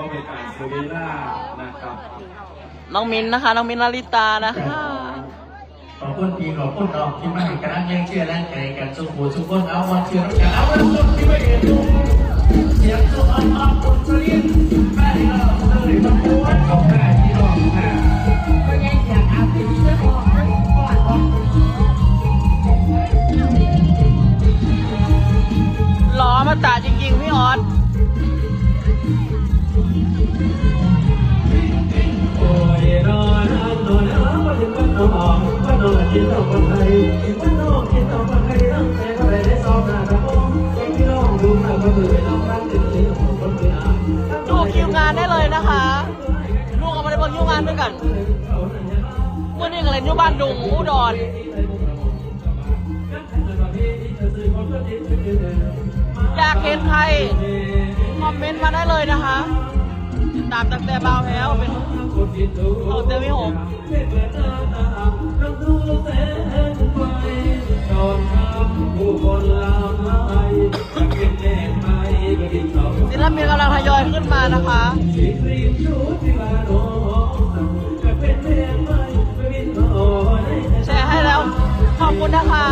ก็เป็นการเซเวล่านะครับน้องมินนะคะ น้องมินนาริตานะคะ ขอบคุณพี่ขอบคุณน้องที่มาให้กำลังแรงเชียร์แรงใจกันสุขุสุขคนเอาวันเชียร์น้ำกันเอาวันสุขที่ไม่เห็นดูเสียงสุขอันมาคนเสียงแม่เราเลยต้องพูดข กินต้องคนไทยวันนอนกินต้องคนไทยตั้งแต่ก็ได้ซ้อมหน้ากระโปรงที่น้องดูหน้าก็คือน้องรักตื่นตื่นของคนเดียวดูคิวงานได้เลยนะคะลูกเอามาได้บิ่งคิวงานด้วยกันเมื่อนี้กันเลยอยู่บ้านดุงอุดรอยากเห็นใครคอมเมนต์มาได้เลยนะคะ ตามตั้งแต่บ่าวแพ้วเป็นเขาเตวิหกศิลปินกำลังทยอยขึ้นมานะคะแชร์ให้แล้ว ขอบคุณนะคะ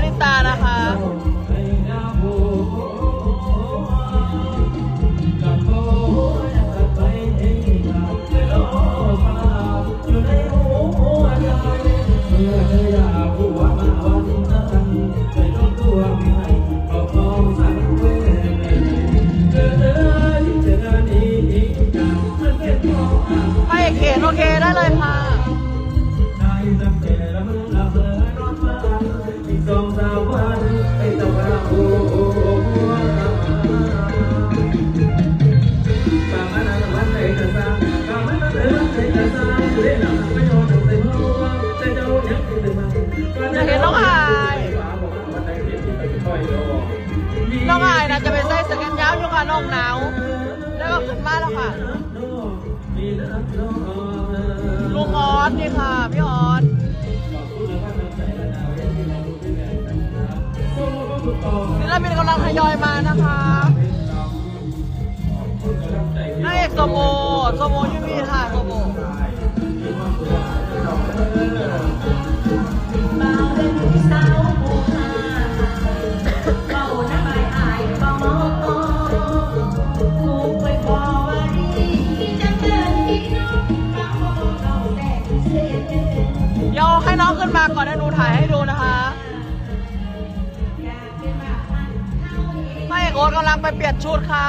อลิตานะคะ น้องอายนะจะไปใส่สแกนยาวอยู่ค่ะน้องหนาว แล้วก็ขึ้นมาแล้วค่ะ ลุงออสนี่ค่ะพี่ออสศิลปินกำลังทยอยมานะคะนางเอกโซโมโซโมยูมีค่ะโซโมำลังไปเปลี่ยนชุดค่ะ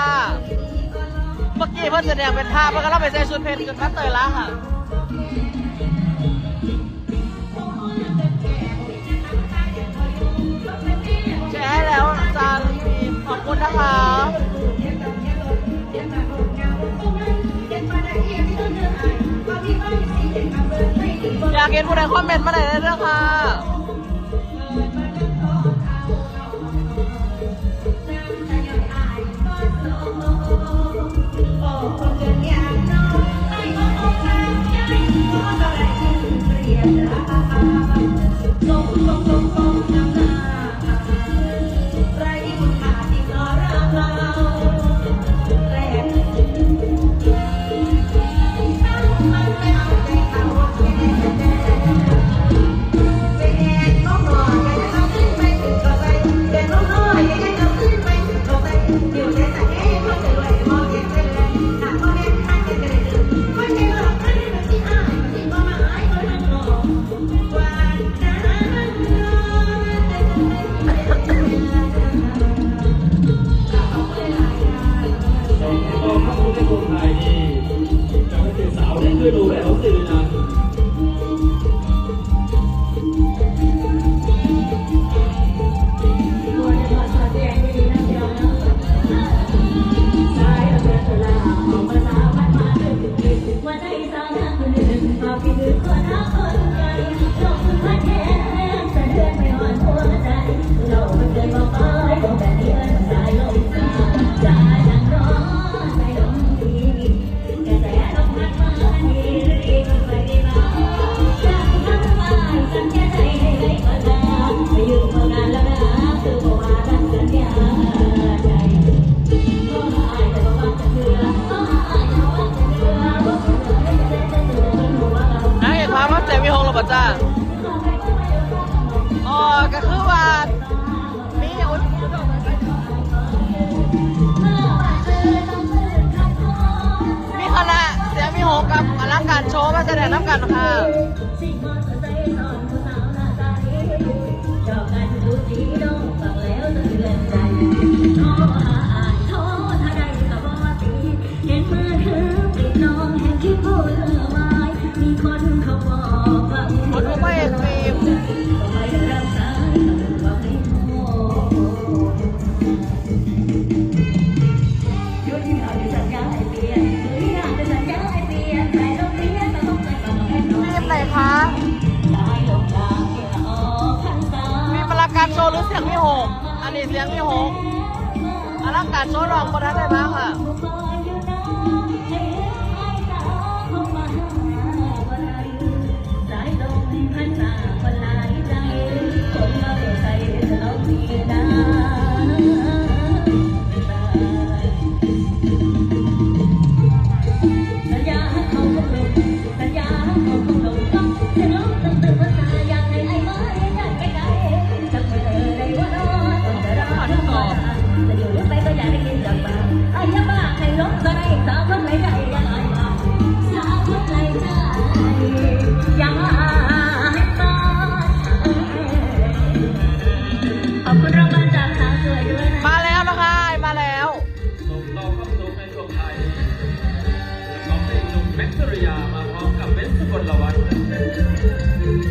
เมื่อกี้เพื่อนแสดงเป็นภาเพื่อนก็ต้องไปใส่ชุดเพชรกับคัตเตอร์ละค่ะแชร์ให้แล้วจานมีขอบคุณนะคะอยากเห็นผู้ใดคอมเมนต์มาไหนอยได้เลยค่ะ กันค่ะ การโชว์รู้เสียงพี่โหงอันนี้เสียงพี่โหงอลังการโชว์รองบนนั้นเลยมากค่ะ มาแล้วนะคะมาแล้วต่อเข้าสู่ในช่วไทยต้องเพลงหนุ่มเซ์สุริยมาพร้อมกับเบนซ์สกลวัฒน์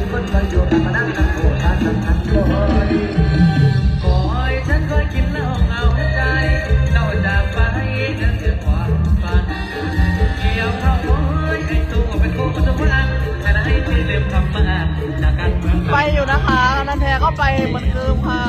กันแชเข้าไปเหมือนเดิมค่ะ